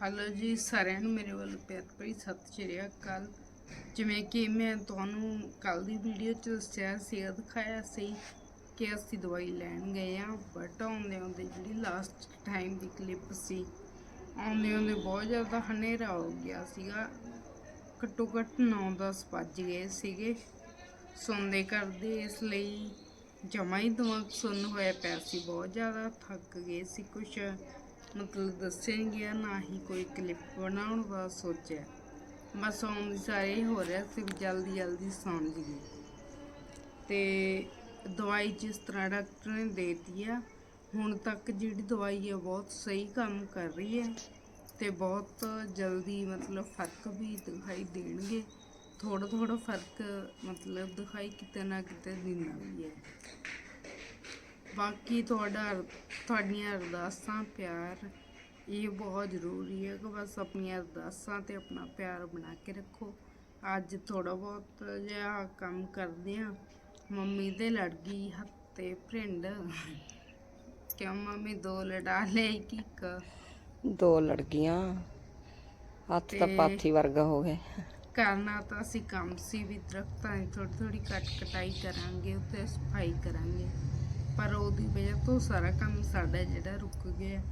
Hello ਜੀ, ਸਾਰਿਆਂ ਨੂੰ ਮੇਰੇ ਵੱਲ ਪਿਆਰ ਭਰੀ ਸਤਿ ਸ਼੍ਰੀ ਅਕਾਲ। ਜਿਵੇਂ ਕਿ ਮੈਂ ਤੁਹਾਨੂੰ ਕੱਲ ਦੀ ਵੀਡੀਓ 'ਚ ਦੱਸਿਆ ਸੀ ਦਿਖਾਇਆ ਸੀ ਕਿ ਅਸੀਂ ਦਵਾਈ ਲੈਣ ਗਏ ਆ ਬਟ ਆਉਂਦੇ ਆਉਂਦੇ ਜਿਹੜੀ ਲਾਸਟ ਟਾਈਮ ਦੀ ਕਲਿੱਪ ਸੀ ਆਉਂਦੇ ਆਉਂਦੇ ਬਹੁਤ ਜ਼ਿਆਦਾ ਹਨੇਰਾ ਹੋ ਗਿਆ ਸੀਗਾ। ਘੱਟੋ ਘੱਟ 9-10 ਵੱਜ ਗਏ ਸੀਗੇ। ਸੌਂਦੇ ਕਰਦੇ ਇਸ ਲਈ ਜਮਾ ਹੀ ਦਿਮਾਗ ਸੁੰਨ ਹੋਇਆ ਪਿਆ ਸੀ, ਬਹੁਤ ਜ਼ਿਆਦਾ ਥੱਕ ਗਏ ਸੀ ਕੁਛ। ਮਤਲਬ ਦੱਸਿਆ ਨਹੀਂ ਗਿਆ ਨਾ ਹੀ ਕੋਈ ਕਲਿੱਪ ਬਣਾਉਣ ਦਾ ਸੋਚਿਆ। ਬਸ ਆਉਣ ਦੀ ਸਾਰੇ ਹੋ ਰਿਹਾ ਸੀ ਵੀ ਜਲਦੀ ਜਲਦੀ ਸੌਂ ਜਾਈਏ ਤੇ ਦਵਾਈ ਜਿਸ ਤਰ੍ਹਾਂ ਡਾਕਟਰ ਨੇ ਦੇਤੀ ਆ, ਹੁਣ ਤੱਕ ਜਿਹੜੀ ਦਵਾਈ ਹੈ ਬਹੁਤ ਸਹੀ ਕੰਮ ਕਰ ਰਹੀ ਹੈ ਤੇ ਬਹੁਤ ਜਲਦੀ ਮਤਲਬ ਫ਼ਰਕ ਵੀ ਦਿਖਾਈ ਦੇਣਗੇ। ਥੋੜਾ ਥੋੜਾ ਫ਼ਰਕ ਮਤਲਬ ਦਿਖਾਈ ਕਿਤੇ ਨਾ ਕਿਤੇ ਦਿੰਦਾ ਵੀ ਹੈ। ਬਾਕੀ ਤੁਹਾਡਾ ਤੁਹਾਡੀਆਂ ਅਰਦਾਸਾਂ ਪਿਆਰ ਇਹ ਬਹੁਤ ਜ਼ਰੂਰੀ ਹੈ ਕਿ ਬਸ ਆਪਣੀਆਂ ਅਰਦਾਸਾਂ ਤੇ ਆਪਣਾ ਪਿਆਰ ਬਣਾ ਕੇ ਰੱਖੋ। ਅੱਜ ਥੋੜਾ ਬਹੁਤ ਜਿਹਾ ਕੰਮ ਕਰਦੇ ਆ ਮੰਮੀ ਦੇ ਲੜ ਗਈ ਹੱਤੇ ਭਰਿੰਡ। ਕਿਉਂ ਮੰਮੀ ਦੋ ਲੜਾ ਲੈ ਕਿ ਇੱਕ? ਦੋ ਲੜਕੀਆਂ ਹੱਥ ਤਾਂ ਤੇ- ਪਾਥੀ ਵਰਗਾ ਹੋ ਗਿਆ। ਕਰਨਾ ਤਾਂ ਅਸੀਂ ਕੰਮ ਸੀ ਵੀ ਦਰਖਤਾਂ ਦੀ ਥੋੜੀ ਥੋੜੀ ਕੱਟ ਕਟਾਈ ਕਰਾਂਗੇ ਉੱਤੇ ਸਫ਼ਾਈ ਕਰਾਂਗੇ। ਪਰ ਉਹਦੀ ਵਜ੍ਹਾ ਤੋਂ ਸਾਰਾ ਕੰਮ ਸਾਡਾ ਜਿਹੜਾ ਰੁਕ ਗਿਆ।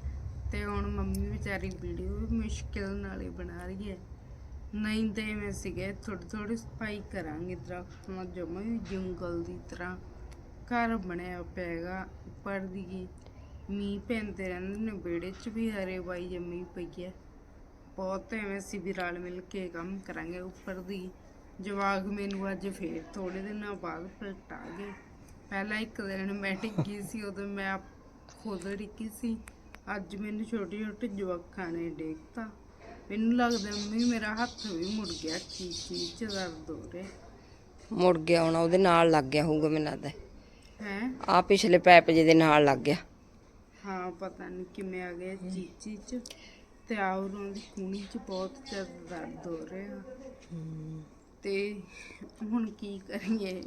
ਤੇ ਹੁਣ ਮੰਮੀ ਵਿਚਾਰੀ ਵੀਡੀਓ ਵੀ ਮੁਸ਼ਕਿਲ ਨਾਲ ਹੀ ਬਣਾ ਰਹੀ ਹੈ। ਨਹੀਂ ਤੇ ਮੈਂ ਸੀਗੇ ਥੋੜੀ ਥੋੜੀ ਸਫ਼ਾਈ ਕਰਾਂਗੇ ਦਰਖਤ ਨਾਲ ਜਮਾ ਹੀ ਜੰਗਲ ਦੀ ਤਰ੍ਹਾਂ ਘਰ ਬਣਿਆ ਪਿਆਗਾ ਉੱਪਰ ਦੀ। ਮੀਂਹ ਪੈਂਦੇ ਰਹਿੰਦੇ ਨੇ, ਵਿਹੜੇ 'ਚ ਵੀ ਹਰੇ ਬਾਈ ਜੰਮੀ ਪਈ ਹੈ। ਬਹੁਤ ਐਵੇਂ ਸੀ ਵੀ ਰਲ ਮਿਲ ਕੇ ਕੰਮ ਕਰਾਂਗੇ ਉੱਪਰ ਦੀ। ਜਵਾਗ ਮੈਨੂੰ ਅੱਜ ਫੇਰ ਥੋੜੇ ਦਿਨਾਂ ਬਾਅਦ ਪਲਟਾ ਗਏ। ਪਹਿਲਾਂ ਇੱਕ ਦਿਨ ਮੈਂ ਟਿੱਕੀ ਸੀ ਉਦੋਂ ਮੈਂ ਖੁਦ ਟਿੱਕੀ ਸੀ। ਅੱਜ ਮੈਨੂੰ ਛੋਟੇ ਛੋਟੇ ਜਵਾਕਾਂ ਨੇ ਦੇਖਤਾ ਮੈਨੂੰ ਲੱਗਦਾ ਮੰਮੀ ਮੇਰਾ ਹੱਥ ਵੀ ਮੁੜ ਗਿਆ ਕੀ ਚੀਜ਼ 'ਚ ਦਰਦ ਹੋ ਰਿਹਾ। ਮੁੜ ਗਿਆ ਹੁਣ ਉਹਦੇ ਨਾਲ ਲੱਗ ਗਿਆ ਹੋਊਗਾ ਮੈਨੂੰ ਲੱਗਦਾ। ਹੈ? ਆ ਪਿਛਲੇ ਪੈਪ ਦੇ ਨਾਲ ਲੱਗ ਗਿਆ। ਹਾਂ ਪਤਾ ਨਹੀਂ ਕਿਵੇਂ ਆ ਗਿਆ ਚੀਚੀ 'ਚ। ਤੇ ਆਉਰੋਂ ਦੀ ਕੂਣੀ 'ਚ ਬਹੁਤ ਜ਼ਿਆਦਾ ਦਰਦ ਹੋ ਰਿਹਾ। ਤੇ ਹੁਣ ਕੀ ਕਰੀਏ?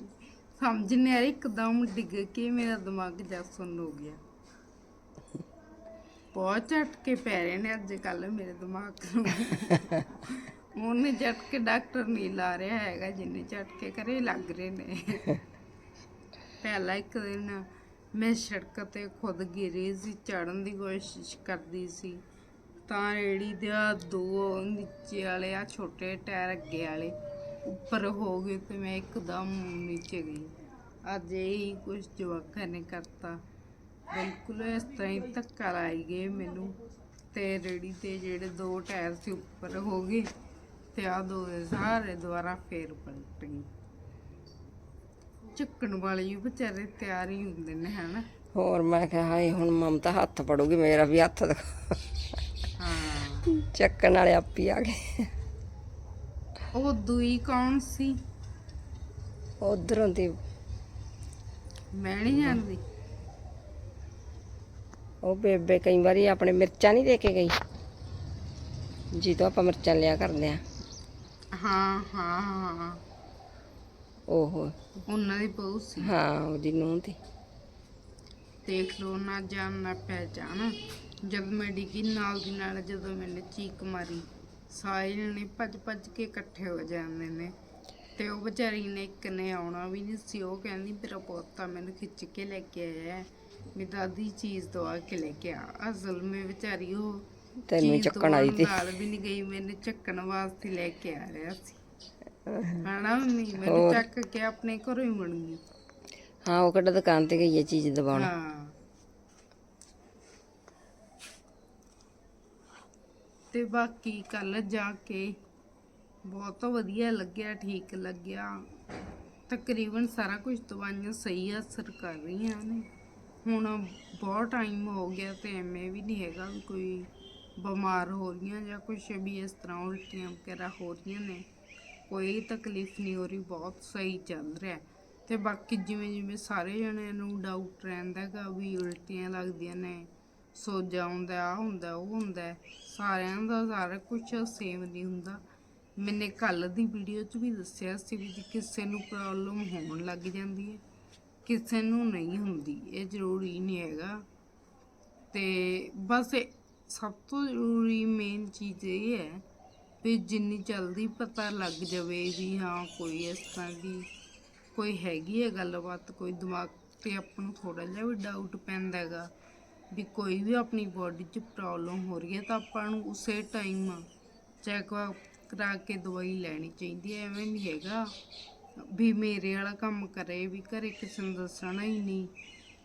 ਸਮਝ ਨਹੀਂ ਆ ਰਹੀ, ਇੱਕਦਮ ਡਿੱਗ ਕੇ ਮੇਰਾ ਦਿਮਾਗ ਜਾ ਹੋ ਗਿਆ। ਬਹੁਤ ਝਟਕੇ ਪੈ ਰਹੇ ਨੇ ਅੱਜ ਕੱਲ ਮੇਰੇ ਦਿਮਾਗ ਨੂੰ। ਉਹਨੇ ਝਟਕੇ ਡਾਕਟਰ ਨਹੀਂ ਲਾ ਰਿਹਾ ਹੈਗਾ, ਜਿੰਨੇ ਝਟਕੇ ਕਰੇ ਲੱਗ ਰਹੇ ਨੇ। ਪਹਿਲਾਂ ਇੱਕ ਦਿਨ ਮੈਂ ਸੜਕ ਤੇ ਖੁਦ ਗਿਰੀ ਸੀ ਚੜਨ ਦੀ ਕੋਸ਼ਿਸ਼ ਕਰਦੀ ਸੀ। ਤਾਂ ਰੇੜੀ ਦੇ ਦੋ ਨੀਚੇ ਵਾਲੇ ਆ ਛੋਟੇ ਟਾਇਰ ਅੱਗੇ ਵਾਲੇ ਉੱਪਰ ਹੋ ਗਏ ਤੇ ਮੈਂ ਇੱਕਦਮ ਨੀਚੇ ਗਈ। ਅੱਜ ਇਹ ਕੁਝ ਜਵਾਕਾਂ ਨੇ ਕਰਤਾ। ਬਿਲਕੁਲ ਇਸ ਤਰ੍ਹਾਂ ਹੀ ਧੱਕਾ ਲਾਈ ਗਏ ਮੈਨੂੰ। ਤੇ ਰੇੜੀ ਤੇ ਜਿਹੜੇ ਦੋ ਟਾਇਰ ਸੀ ਉੱਪਰ ਹੋ ਗਏ ਤੇ ਆ ਦੋ ਸਾਰੇ ਦੁਬਾਰਾ ਫੇਰ ਪਲਟ ਗਏ। ਚੱਕਣ ਵਾਲੇ ਵੀ ਵਿਚਾਰੇ ਤਿਆਰ ਹੀ ਹੁੰਦੇ ਨੇ ਹਨਾ? ਹੋਰ ਮੈਂ ਕਿਹਾ ਹਾਏ ਹੁਣ ਮਮਤਾ ਹੱਥ ਪੜੂਗੀ ਮੇਰਾ ਵੀ ਹੱਥ ਦਿਖਾ। ਹਾਂ। ਚੱਕਣ ਵਾਲੇ ਆਪੀ ਆ ਗਏ। ਉਹ ਦੂਈ ਕੌਣ ਸੀ? ਉਧਰੋਂ ਦੀ। ਮੈਂ ਨਹੀਂ ਜਾਣਦੀ। ਉਹ ਬੇਬੇ ਕਈ ਵਾਰੀ ਆਪਣੇ ਮਿਰਚਾਂ ਨਹੀਂ ਦੇ ਕੇ ਗਈ। ਜੀ ਤੋਂ ਆਪਾਂ ਮਿਰਚਾਂ ਲਿਆ ਕਰਦੇ ਆ ਹਾਂ ਹਾਂ ਹਾਂ। ਓਹੋ ਉਹਨਾਂ ਦੀ ਬਹੂ ਸੀ। ਹਾਂ ਉਹਦੀ ਨੂੰਹ ਦੀ। ਦੇਖ ਲਓ ਨਾ ਜਾਣ ਨਾ ਪਹਿਚਾਣ। ਜਦ ਮੈਂ ਡਿੱਗੀ ਨਾਲ ਦੀ ਨਾਲ ਜਦੋਂ ਮੈਨੇ ਚੀਕ ਮਾਰੀ। ਸਾਰੇ ਜਣੇ ਭੱਜ ਭੱਜ ਕੇ ਇਕੱਠੇ ਹੋ ਜਾਂਦੇ ਨੇ। ਤੇ ਉਹ ਵਿਚਾਰੀ ਨੇ ਇੱਕ ਨੇ ਆਉਣਾ ਵੀ ਨਹੀਂ ਸੀ। ਉਹ ਕਹਿੰਦੀ ਮੇਰਾ ਪੋਤਾ ਮੈਨੂੰ ਖਿੱਚ ਕੇ ਲੈ ਕੇ ਆਇਆ। ਮੇਰੀ ਦਾਦੀ ਚੀਜ਼ ਦਵਾ ਕੇ ਲੈ ਕੇ ਆ ਅਸਲ ਮੈਂ ਵਿਚਾਰੀ ਉਹ ਤੈਨੂੰ ਚੱਕਣ ਆਈ ਦਵਾਉਣ ਤੀ ਨਾਲ ਵੀ ਨਹੀਂ ਗਈ। ਮੈਨੂੰ ਚੱਕਣ ਵਾਸਤੇ ਲੈ ਕੇ ਆ ਰਿਹਾ ਸੀ। ਹਣਾ ਮੰਮੀ? ਮੈਨੂੰ। ਚੱਕ ਕੇ ਆਪਣੇ ਘਰੋਂ ਹੀ ਮੁੜ ਗਈ। ਹਾਂ ਉਹ ਕਿਹੜਾ ਦੁਕਾਨ ਤੇ ਗਈ ਹੈ ਚੀਜ਼ ਦਬਾਉਣ ਹਾਂ। ਤੇ ਬਾਕੀ ਕੱਲ ਜਾ ਕੇ ਬਹੁਤ ਵਧੀਆ ਲੱਗਿਆ, ਠੀਕ ਲੱਗਿਆ। ਤਕਰੀਬਨ ਸਾਰਾ ਕੁਝ ਦਵਾਈਆਂ ਸਹੀ ਅਸਰ ਕਰ ਰਹੀਆਂ ਨੇ। ਹੁਣ ਬਹੁਤ ਟਾਈਮ ਹੋ ਗਿਆ ਤੇ ਐਵੇਂ ਵੀ ਨਹੀਂ ਹੈਗਾ ਵੀ ਕੋਈ ਬਿਮਾਰ ਹੋ ਰਹੀਆਂ ਜਾਂ ਕੁਝ ਵੀ ਇਸ ਤਰ੍ਹਾਂ ਉਲਟੀਆਂ ਵਗੈਰਾ ਹੋ ਰਹੀਆਂ ਨੇ। ਕੋਈ ਤਕਲੀਫ ਨਹੀਂ ਹੋ ਰਹੀ, ਬਹੁਤ ਸਹੀ ਚੱਲ ਰਿਹਾ। ਹੈ। ਤੇ ਬਾਕੀ ਜਿਵੇਂ ਜਿਵੇਂ ਸਾਰੇ ਜਣਿਆਂ ਨੂੰ ਡਾਊਟ ਰਹਿੰਦਾ ਹੈਗਾ ਵੀ ਉਲਟੀਆਂ ਲੱਗਦੀਆਂ ਨੇ ਸੋਜਾ ਆਉਂਦਾ ਆ ਹੁੰਦਾ, ਉਹ ਹੁੰਦਾ ਸਾਰਿਆਂ ਦਾ ਸਾਰਾ ਕੁਝ ਸੇਮ ਨਹੀਂ ਹੁੰਦਾ। ਮੈਨੇ ਕੱਲ ਦੀ ਵੀਡੀਓ 'ਚ ਵੀ ਦੱਸਿਆ ਸੀ ਵੀ ਜੇ ਕਿਸੇ ਨੂੰ ਪ੍ਰੋਬਲਮ ਹੋਣ ਲੱਗ ਜਾਂਦੀ ਹੈ, ਕਿਸੇ ਨੂੰ ਨਹੀਂ ਹੁੰਦੀ, ਇਹ ਜ਼ਰੂਰੀ ਨਹੀਂ ਹੈਗਾ। ਤੇ ਬਸ ਸਭ ਤੋਂ ਜ਼ਰੂਰੀ ਮੇਨ ਚੀਜ਼ ਇਹ ਹੈ ਵੀ ਜਿੰਨੀ ਜਲਦੀ ਪਤਾ ਲੱਗ ਜਾਵੇ ਵੀ ਹਾਂ, ਕੋਈ ਇਸ ਤਰ੍ਹਾਂ ਦੀ ਕੋਈ ਹੈਗੀ ਹੈ ਗੱਲਬਾਤ, ਕੋਈ ਦਿਮਾਗ ਤੇ ਆਪਾਂ ਨੂੰ ਥੋੜਾ ਜਿਹਾ ਵੀ ਡਾਊਟ ਪੈਂਦਾ ਹੈਗਾ। ਵੀ ਕੋਈ ਵੀ ਆਪਣੀ ਬੋਡੀ 'ਚ ਪ੍ਰੋਬਲਮ ਹੋ ਰਹੀ ਹੈ ਤਾਂ ਆਪਾਂ ਨੂੰ ਉਸੇ ਟਾਈਮ ਚੈੱਕਅਪ ਕਰਾ ਕੇ ਦਵਾਈ ਲੈਣੀ ਚਾਹੀਦੀ ਹੈ, ਐਵੇਂ ਨਹੀਂ ਹੈਗਾ। ਵੀ ਮੇਰੇ ਵਾਲਾ ਕੰਮ ਕਰੇ, ਵੀ ਘਰੇ ਕਿਸੇ ਨੂੰ ਦੱਸਣਾ ਹੀ ਨਹੀਂ।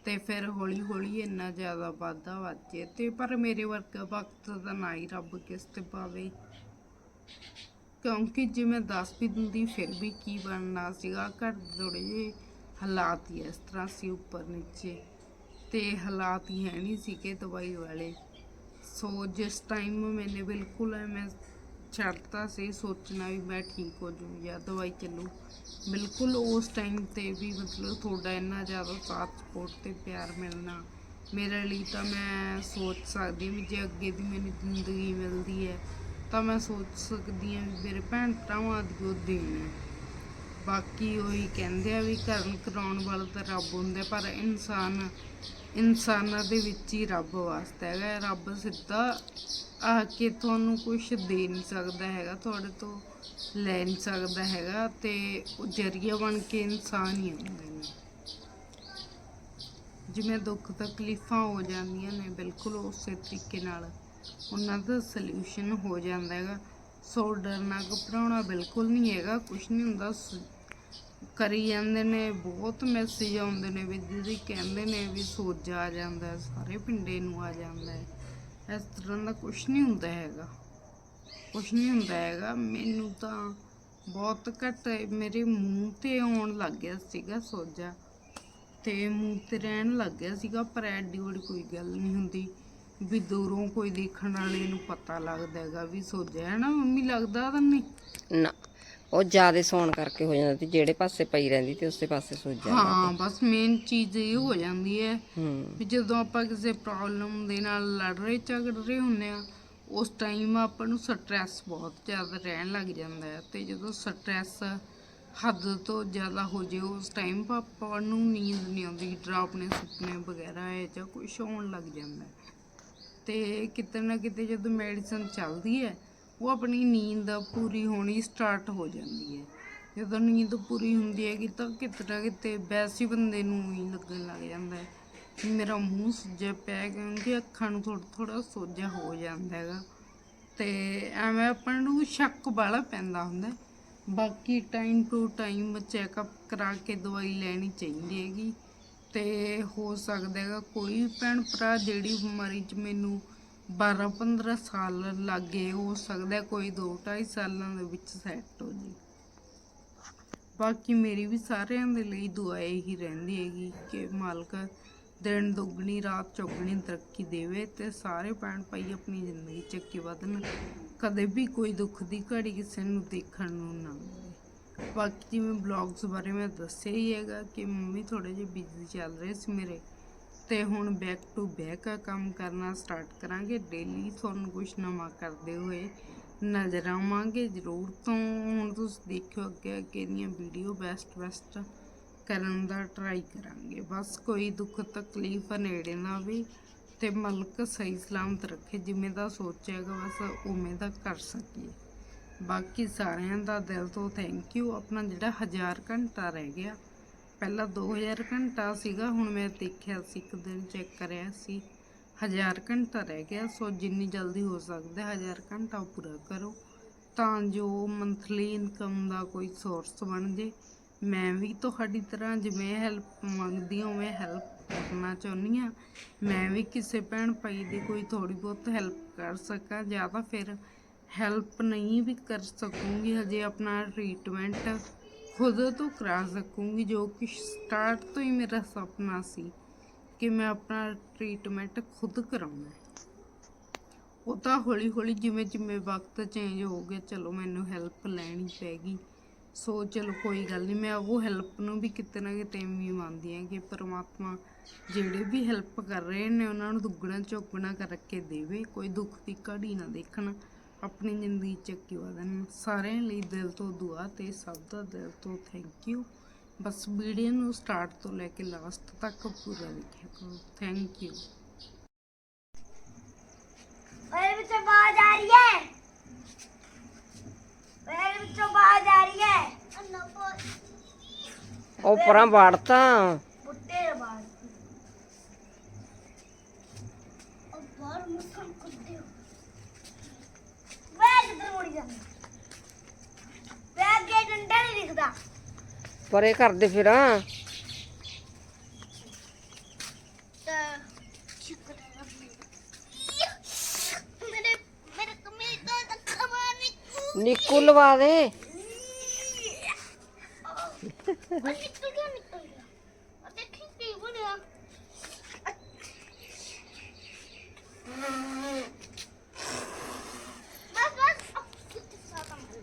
ਤੇ ਫਿਰ ਹੌਲੀ ਹੌਲੀ ਇੰਨਾ ਜ਼ਿਆਦਾ ਵਾਧਾ ਵੱਜੇ ਤੇ ਪਰ ਮੇਰੇ ਵਰਗਾ ਵਕਤ ਦਾ ਨਾ ਹੀ ਰੱਬ ਕਿਸ ਤੇ ਪਾਵੇ। ਕਿਉਂਕਿ ਜੇ ਮੈਂ ਦੱਸ ਵੀ ਦਿੰਦੀ, ਫਿਰ ਵੀ ਕੀ ਬਣਨਾ ਸੀਗਾ? ਘਰ ਦੇ ਥੋੜੇ ਜਿਹੇ ਹਾਲਾਤ ਹੀ ਇਸ ਤਰ੍ਹਾਂ ਸੀ ਉੱਪਰ ਨੀਚੇ ਤੇ ਹਾਲਾਤ ਹੀ ਹੈ ਨਹੀਂ ਸੀਗੇ ਦਵਾਈ ਵਾਲੇ। ਸੋ ਜਿਸ ਟਾਈਮ ਮੈਨੇ ਬਿਲਕੁਲ ਮੈਂ ਛੱਡਤਾ ਸੀ, ਸੋਚਣਾ ਵੀ ਮੈਂ ਠੀਕ ਹੋ ਜੂ ਜਾਂ ਦਵਾਈ ਚੱਲੂ। ਬਿਲਕੁਲ ਉਸ ਟਾਈਮ ਤੇ ਵੀ ਮਤਲਬ ਤੁਹਾਡਾ ਇੰਨਾ ਜ਼ਿਆਦਾ ਸਾਥ ਸਪੋਰਟ ਤੇ ਪਿਆਰ ਮਿਲਣਾ ਮੇਰੇ ਲਈ ਤਾਂ ਮੈਂ ਸੋਚ ਸਕਦੀ ਵੀ ਜੇ ਅੱਗੇ ਦੀ ਮੈਨੂੰ ਜ਼ਿੰਦਗੀ ਮਿਲਦੀ ਹੈ ਤਾਂ ਮੈਂ ਸੋਚ ਸਕਦੀ ਹਾਂ ਵੀ ਮੇਰੇ ਭੈਣ ਭਰਾਵਾਂ ਦੀ ਉਹ ਦੇਣ। ਹੈ ਬਾਕੀ ਉਹੀ ਕਹਿੰਦੇ ਆ ਵੀ ਕਰਨ ਕਰਾਉਣ ਵਾਲਾ ਤਾਂ ਰੱਬ ਹੁੰਦਾ, ਪਰ ਇਨਸਾਨ ਇਨਸਾਨਾਂ ਦੇ ਵਿੱਚ ਹੀ ਰੱਬ ਵਾਸਤਾ ਹੈਗਾ। ਰੱਬ ਸਿੱਧਾ ਆ ਕੇ ਤੁਹਾਨੂੰ ਕੁਝ ਦੇ ਨਹੀਂ ਸਕਦਾ ਹੈਗਾ, ਤੁਹਾਡੇ ਤੋਂ ਲੈ ਨਹੀਂ ਸਕਦਾ ਹੈਗਾ ਤੇ ਉਹ ਜਰੀਆ ਬਣ ਕੇ ਇਨਸਾਨ ਹੀ ਹੁੰਦੇ ਨੇ। ਜਿਵੇਂ ਦੁੱਖ ਤਕਲੀਫਾਂ ਹੋ ਜਾਂਦੀਆਂ ਨੇ, ਬਿਲਕੁਲ ਉਸੇ ਤਰੀਕੇ ਨਾਲ ਉਹਨਾਂ ਦਾ ਸੋਲੂਸ਼ਨ ਹੋ ਜਾਂਦਾ ਹੈਗਾ। ਸੋ ਡਰਨਾ ਘਬਰਾਉਣਾ ਬਿਲਕੁਲ ਨਹੀਂ ਹੈਗਾ ਕੁਝ ਨਹੀਂ ਹੁੰਦਾ ਸ- ਕਰੀ ਜਾਂਦੇ ਨੇ, ਬਹੁਤ ਮੈਸੇਜ ਆਉਂਦੇ ਨੇ ਵੀ ਦੀਦੀ ਕਹਿੰਦੇ ਨੇ ਵੀ ਸੋਜਾ ਆ ਜਾਂਦਾ, ਸਾਰੇ ਪਿੰਡੇ ਨੂੰ ਆ ਜਾਂਦਾ ਇਸ ਤਰ੍ਹਾਂ ਦਾ ਕੁਝ ਨਹੀਂ ਹੁੰਦਾ ਹੈਗਾ। ਕੁਝ ਨਹੀਂ ਹੁੰਦਾ ਹੈਗਾ। ਮੈਨੂੰ ਤਾਂ ਬਹੁਤ ਘੱਟ ਮੇਰੇ ਮੂੰਹ ਤੇ ਆਉਣ ਲੱਗ ਗਿਆ ਸੀਗਾ ਸੋਜਾ ਤੇ ਮੂੰਹ ਤੇ ਰਹਿਣ ਲੱਗ ਗਿਆ ਸੀਗਾ, ਪਰ ਐਡੀ ਵੱਡੀ ਕੋਈ ਗੱਲ ਨਹੀਂ ਹੁੰਦੀ। ਵੀ ਦੂਰੋਂ ਕੋਈ ਦੇਖਣ ਵਾਲੇ ਨੂੰ ਪਤਾ ਲੱਗਦਾ ਹੈਗਾ ਵੀ ਸੋਜਾ ਹੈ ਨਾ, ਮੰਮੀ ਲੱਗਦਾ ਤਾਂ ਨਹੀਂ? ਨਾ। ਉਹ ਜਿਆਦੇ ਸੌਣ ਕਰਕੇ ਹੋ ਜਾਂਦਾ ਤੇ ਜਿਹੜੇ ਪਾਸੇ ਪਈ ਰਹਿੰਦੀ ਤੇ ਉਸੇ ਪਾਸੇ ਸੁੱਜ ਜਾਂਦਾ ਹਾਂ ਬਸ ਮੇਨ ਚੀਜ਼ ਇਹ ਹੋ ਜਾਂਦੀ ਹੈ ਵੀ ਜਦੋਂ ਆਪਾਂ ਕਿਸੇ ਪ੍ਰੋਬਲਮ ਦੇ ਨਾਲ ਲੜ ਰਹੇ ਝਗੜ ਰਹੇ ਹੁੰਦੇ ਆ ਉਸ ਟਾਈਮ ਆਪਾਂ ਨੂੰ ਸਟ੍ਰੈਸ ਬਹੁਤ ਜ਼ਿਆਦਾ ਰਹਿਣ ਲੱਗ ਜਾਂਦਾ ਹੈ ਤੇ ਜਦੋਂ ਸਟ੍ਰੈਸ ਹੱਦ ਤੋਂ ਜ਼ਿਆਦਾ ਹੋ ਜੇ ਉਸ ਟਾਈਮ ਆਪਾਂ ਨੂੰ ਨੀਂਦ ਨਹੀਂ ਆਉਂਦੀ ਡਰਾਪਨੇ ਸੁਪਨੇ ਵਗੈਰਾ ਹੈ ਜਾਂ ਕੁਝ ਹੋਣ ਲੱਗ ਜਾਂਦਾ। ਤੇ ਕਿਤੇ ਨਾ ਕਿਤੇ ਜਦੋਂ ਮੈਡੀਸਨ ਚੱਲਦੀ ਹੈ ਉਹ ਆਪਣੀ ਨੀਂਦ ਪੂਰੀ ਹੋਣੀ ਸਟਾਰਟ ਹੋ ਜਾਂਦੀ ਹੈ। ਜਦੋਂ ਨੀਂਦ ਪੂਰੀ ਹੁੰਦੀ ਹੈਗੀ ਤਾਂ ਕਿਤੇ ਨਾ ਕਿਤੇ ਵੈਸੇ ਬੰਦੇ ਨੂੰ ਹੀ ਲੱਗਣ ਲੱਗ ਜਾਂਦਾ ਹੈ ਕਿ ਮੇਰਾ ਮੂੰਹ ਸੁੱਜਿਆ ਪਿਆ ਹੈ ਕਿਉਂਕਿ ਅੱਖਾਂ ਨੂੰ ਥੋੜਾ ਥੋੜਾ ਸੋਜਾ ਹੋ ਜਾਂਦਾ ਹੈਗਾ। ਤੇ ਐਵੇਂ ਆਪਾਂ ਨੂੰ ਸ਼ੱਕ ਵਾਲਾ ਪੈਂਦਾ ਹੁੰਦਾ ਬਾਕੀ ਟਾਈਮ ਟੂ ਟਾਈਮ ਚੈੱਕਅਪ ਕਰਾ ਕੇ ਦਵਾਈ ਲੈਣੀ ਚਾਹੀਦੀ ਹੈਗੀ। ਤੇ ਹੋ ਸਕਦਾ ਹੈਗਾ ਕੋਈ ਭੈਣ ਭਰਾ ਜਿਹੜੀ ਬਿਮਾਰੀ 'ਚ ਮੈਨੂੰ 12 15 ਸਾਲ ਲੱਗੇ ਹੋ ਸਕਦਾ, ਕੋਈ 2 2.5 ਸਾਲਾਂ ਦੇ ਵਿੱਚ ਸੈੱਟ ਹੋ ਜੀ। ਬਾਕੀ ਮੇਰੀ ਵੀ ਸਾਰਿਆਂ ਦੇ ਲਈ ਦੁਆ ਇਹੀ ਰਹਿੰਦੀ ਹੈਗੀ ਕਿ ਮਾਲਕ ਦਿਨ ਦੁੱਗਣੀ, ਰਾਤ ਚੌਗਣੀ ਤਰੱਕੀ ਦੇਵੇ ਤੇ ਸਾਰੇ ਭੈਣ ਭਾਈ ਆਪਣੀ ਜ਼ਿੰਦਗੀ 'ਚ ਅੱਗੇ ਵਧਣ। ਕਦੇ ਵੀ ਕੋਈ ਦੁੱਖ ਦੀ ਘੜੀ ਕਿਸੇ ਨੂੰ ਦੇਖਣ ਨੂੰ ਨਾ ਮਿਲੇ। ਬਾਕੀ ਜਿਵੇਂ ਬਲੌਗਸ ਬਾਰੇ ਮੈਂ ਦੱਸਿਆ ਹੀ ਹੈਗਾ ਕਿ ਮੰਮੀ ਥੋੜੇ ਜਿਹੇ ਬਿਜ਼ੀ ਚੱਲ ਰਹੇ ਸੀ ਮੇਰੇ। ਤੇ ਹੁਣ ਬੈਕ ਟੂ ਬੈਕ ਕੰਮ ਕਰਨਾ ਸਟਾਰਟ ਕਰਾਂਗੇ। ਡੇਲੀ ਤੁਹਾਨੂੰ ਕੁਝ ਨਵਾਂ ਕਰਦੇ ਹੋਏ ਨਜ਼ਰ ਆਵਾਂਗੇ। ਜ਼ਰੂਰ ਤੋਂ ਹੁਣ ਤੁਸੀਂ ਦੇਖਿਓ ਅੱਗੇ ਅੱਗੇ ਦੀਆਂ ਵੀਡੀਓ ਬੈਸਟ ਬੈਸਟ ਕਰਨ ਦਾ ਟਰਾਈ ਕਰਾਂਗੇ। ਬਸ ਕੋਈ ਦੁੱਖ ਤਕਲੀਫ ਨੇੜੇ ਨਾ ਵੀ ਤੇ ਮਲਕ ਸਹੀ ਸਲਾਮਤ ਰੱਖੇ। ਜਿਵੇਂ ਦਾ ਸੋਚਿਆਗਾ ਬਸ ਉਵੇਂ ਦਾ ਕਰ ਸਕੀਏ। ਬਾਕੀ ਸਾਰਿਆਂ ਦਾ ਦਿਲ ਤੋਂ ਥੈਂਕ ਯੂ ਆਪਣਾ ਜਿਹੜਾ 1000 ਘੰਟਾ ਰਹਿ ਗਿਆ ਪਹਿਲਾਂ 2000 ਘੰਟਾ ਸੀਗਾ, ਹੁਣ ਮੈਂ ਦੇਖਿਆ ਸੀ, ਇੱਕ ਦਿਨ ਚੈੱਕ ਕਰਿਆ ਸੀ। 1000 ਘੰਟਾ ਰਹਿ ਗਿਆ, ਸੋ ਜਿੰਨੀ ਜਲਦੀ ਹੋ ਸਕਦਾ 1000 ਘੰਟਾ ਉਹ ਪੂਰਾ ਕਰੋ। ਤਾਂ ਜੋ ਮੰਥਲੀ ਇਨਕਮ ਦਾ ਕੋਈ ਸੋਰਸ ਬਣ ਜੇ। ਮੈਂ ਵੀ ਤੁਹਾਡੀ ਤਰ੍ਹਾਂ, ਜਿਵੇਂ ਹੈਲਪ ਮੰਗਦੀ ਹਾਂ, ਉਵੇਂ ਹੈਲਪ ਕਰਨਾ ਚਾਹੁੰਦੀ ਹਾਂ। ਮੈਂ ਵੀ ਕਿਸੇ ਭੈਣ ਭਾਈ ਦੀ ਕੋਈ ਥੋੜੀ ਬਹੁਤ ਹੈਲਪ ਕਰ ਸਕਾਂ, ਜਾਂ ਤਾਂ ਫਿਰ ਹੈਲਪ ਨਹੀਂ ਵੀ ਕਰ ਸਕੂੰਗੀ, ਹਜੇ ਆਪਣਾ ਟ੍ਰੀਟਮੈਂਟ ਖੁਦ ਤੋਂ ਕਰਾ ਸਕੂੰਗੀ, ਜੋ ਕਿ ਸਟਾਰਟ ਤੋਂ ਹੀ ਮੇਰਾ ਸੁਪਨਾ ਸੀ ਕਿ ਮੈਂ ਆਪਣਾ ਟ੍ਰੀਟਮੈਂਟ ਖੁਦ ਕਰਾਉਣਾ ਉਹ ਤਾਂ ਹੌਲੀ ਹੌਲੀ ਜਿਵੇਂ ਜਿਵੇਂ ਵਕਤ ਚੇਂਜ ਹੋ ਗਿਆ, ਚਲੋ ਮੈਨੂੰ ਹੈਲਪ ਲੈਣੀ ਪੈਗੀ। ਸੋ ਚਲੋ ਕੋਈ ਗੱਲ ਨਹੀਂ, ਮੈਂ ਉਹ ਹੈਲਪ ਨੂੰ ਵੀ ਕਿਤੇ ਨਾ ਕਿਤੇ ਵੀ ਮੰਨਦੀ ਹਾਂ ਕਿ ਪਰਮਾਤਮਾ ਜਿਹੜੇ ਵੀ ਹੈਲਪ ਕਰ ਰਹੇ ਨੇ, ਉਹਨਾਂ ਨੂੰ ਦੁੱਗਣਾ ਚੌਗਣਾ ਕਰਕੇ ਦੇਵੇ, ਕੋਈ ਦੁੱਖ ਦੀ ਘੜੀ ਨਾ ਦੇਖਣ। ਆਪਣੀ ਜ਼ਿੰਦਗੀ ਚ ਅੱਗੇ ਵਧਣ ਸਾਰਿਆਂ ਲਈ ਦਿਲ ਤੋਂ ਦੁਆ ਤੇ ਸਭ ਦਾ ਦਿਲ ਤੋਂ ਥੈਂਕ ਯੂ ਬਸ ਵੀਡੀਓ ਨੂੰ ਸਟਾਰਟ ਤੋਂ ਲੈ ਕੇ ਲਾਸਟ ਤੱਕ ਪੂਰਾ ਦੇਖਿਆ ਕਰੋ। ਥੈਂਕ ਯੂ ਵਿੱਚੋਂ ਬਾਜ ਆ ਰਹੀ ਹੈ। ਮੇਰੇ ਵਿੱਚੋਂ ਬਾਜ ਆ ਰਹੀ ਹੈ। ਉਹ ਪਰਾਂ ਵਾੜਤਾ ਬੁੱਟੇ ਦਾ ਬਾਜ ਉਹ ਬਾਹਰ ਮੁਸਕਨ ਕੁੱਤੇ ਵੇ ਕਿੱਧਰ ਮੁੜੀ ਜਾਂਦਾ ਵੇ ਅੱਗੇ ਡੰਡਾ ਨਹੀਂ ਦਿਖਦਾ ਪਰੇ ਕਰਦੇ ਫਿਰ ਨਿੱਕੂ ਲਵਾ ਦੇ ਉਹ ਨਿਕਲ ਗਿਆ ਨਿਕਲ ਗਿਆ ਆ ਦੇਖੀ ਕੀ ਬਣਿਆ ਬਸ ਬਸ ਅਬ ਕਿੱਥੇ ਸਾਦਾ ਮਨ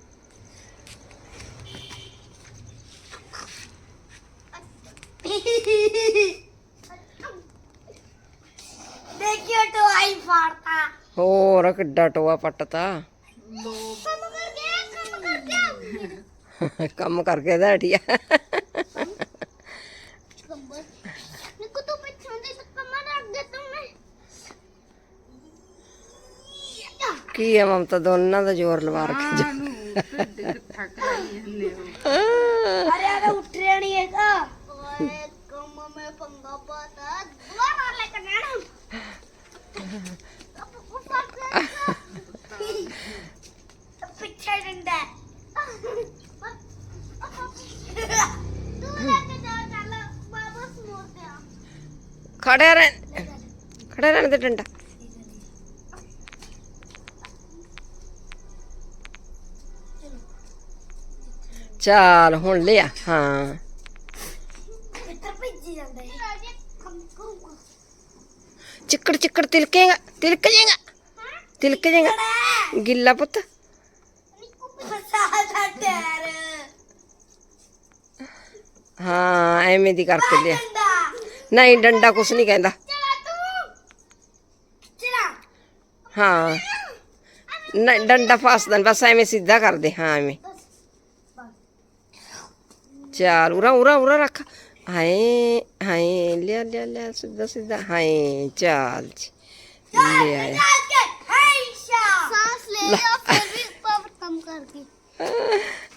ਦੇਖਿਓ ਟੋਆਈ ਫਾੜਤਾ ਹੋਰ ਕਿੱਡਾ ਟੋਆ ਪੱਟਤਾ। ਕੰਮ ਕਰ ਗਿਆ ਕੰਮ ਕਰ ਗਿਆ ਕੰਮ ਕਰਕੇ ਦਾੜੀਆ ਕੰਬਲ ਨਿਕੋ ਤੂੰ ਪਿੱਛੋਂ ਦੇ ਮੈਂ ਕੀ ਆ ਮਮਤਾ ਦੋਨਾਂ ਦਾ ਜ਼ੋਰ ਲਵਾ ਰੱਖਿਆ ਨੂੰ ਇਕੱਠਾ ਕਰਾਈ ਜਾਂਦੇ ਹੋ। ਅਰੇ ਆ ਉੱਠ ਰਿਹਾ ਨਹੀਂ ਹੈਗਾ। ਓਏ ਕੰਮ ਮੈਂ ਪੰਗਾ ਪਾਤਾ ਦੁਆ ਮਾਰ ਲੈ ਕੇ ਜਾ ਖੜਿਆ ਰਹਿਣ ਦੇ ਡੰਡਾ ਚਾਲ ਹੁਣ ਲਿਆ ਹਾਂ ਚਿੱਕੜ ਚਿੱਕੜ ਤਿਲਕੇਗਾ ਤਿਲਕ ਜਾਏਗਾ ਤਿਲਕ ਜਾਏਗਾ ਗਿੱਲਾ ਪੁੱਤ हाँ एवं दी नहीं डंडा कुछ नहीं कहता। हाँ। नहीं डंडा फस बस एवं सीधा कर दे। हाँ एवं चल उरा उरा उरा रख। हाए हाए लिया लिया लिया सीधा सीधा। हाए चल ले आया।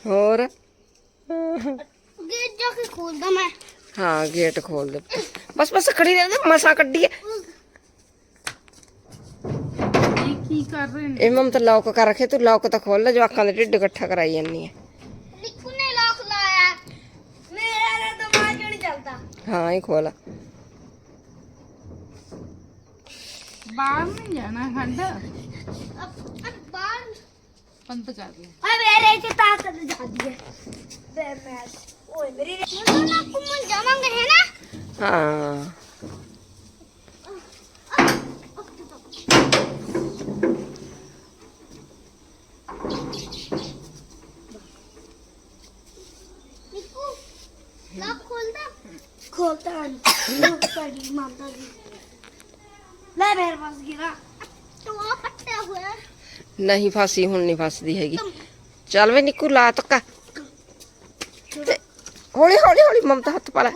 ਹੋਰ? ਗੇਟ ਜਾ ਕੇ ਖੋਲਦਾ ਮੈਂ। ਹਾਂ ਗੇਟ ਖੋਲ ਦੇ। ਬਸ ਬਸ ਖੜੀ ਰਹਿੰਦੇ ਮਸਾ ਕੱਢੀ ਇਹ ਕੀ ਕਰ ਰਹੇ ਨੇ? ਇਹ ਮਮ ਤਾਂ ਲੌਕ ਕਰ ਰੱਖੇ ਤੂੰ ਲੌਕ ਤਾਂ ਖੋਲ ਲੈ ਜਵਾਕਾਂ ਦੇ ਢਿੱਡ ਇਕੱਠਾ ਕਰਾਈ ਜਾਂਦੀ ਹੈ ਨਿੱਕੂ ਨੇ ਲੌਕ ਲਾਇਆ। ਮੇਰਾ ਤਾਂ ਦਿਮਾਗ ਨਹੀਂ ਚੱਲਦਾ। ਹਾਂ ਇਹ ਖੋਲ। ਬਾਹਰ ਨਹੀਂ ਜਾਣਾ ਖੰਡ। ਬਾਹਰ ਬੰਦ ਕਰ ਦੇ ਓਏ ਮੇਰੇ ਇੱਥੇ ਤਾਂ ਤਾਂ ਜਾਂਦੀ ਹੈ। ਤੇ ਮੈਂ, ਓਏ ਮੇਰੀ ਹੁਣ ਨਾ ਘੁੰਮਣ ਜਾਵਾਂਗੇ, ਹੈ ਨਾ? ਹਾਂ ਨਿੱਕੂ ਲੱਕ ਖੋਲਦਾ? ਖੋਲਦਾ ਨਹੀਂ ਸਾਡੀ ਮਾਤਾ ਜੀ। ਲੈ ਮੇਰੇ ਪਾਸ ਗਿਰਾ ਤੂੰ ਆ ਪੱਟਿਆ ਹੋਇਆ। ਨਹੀਂ ਫਾਸੀ, ਹੁਣ ਨਹੀਂ ਫਸਦੀ ਹੈਗੀ। ਚੱਲ ਵੇ ਨਿੱਕੂ, ਲਾ ਤੱਕਾ। ਤੇ ਹੌਲੀ ਹੌਲੀ ਹੌਲੀ ਮਮਤਾ ਹੱਥ ਪਾ ਲੈ।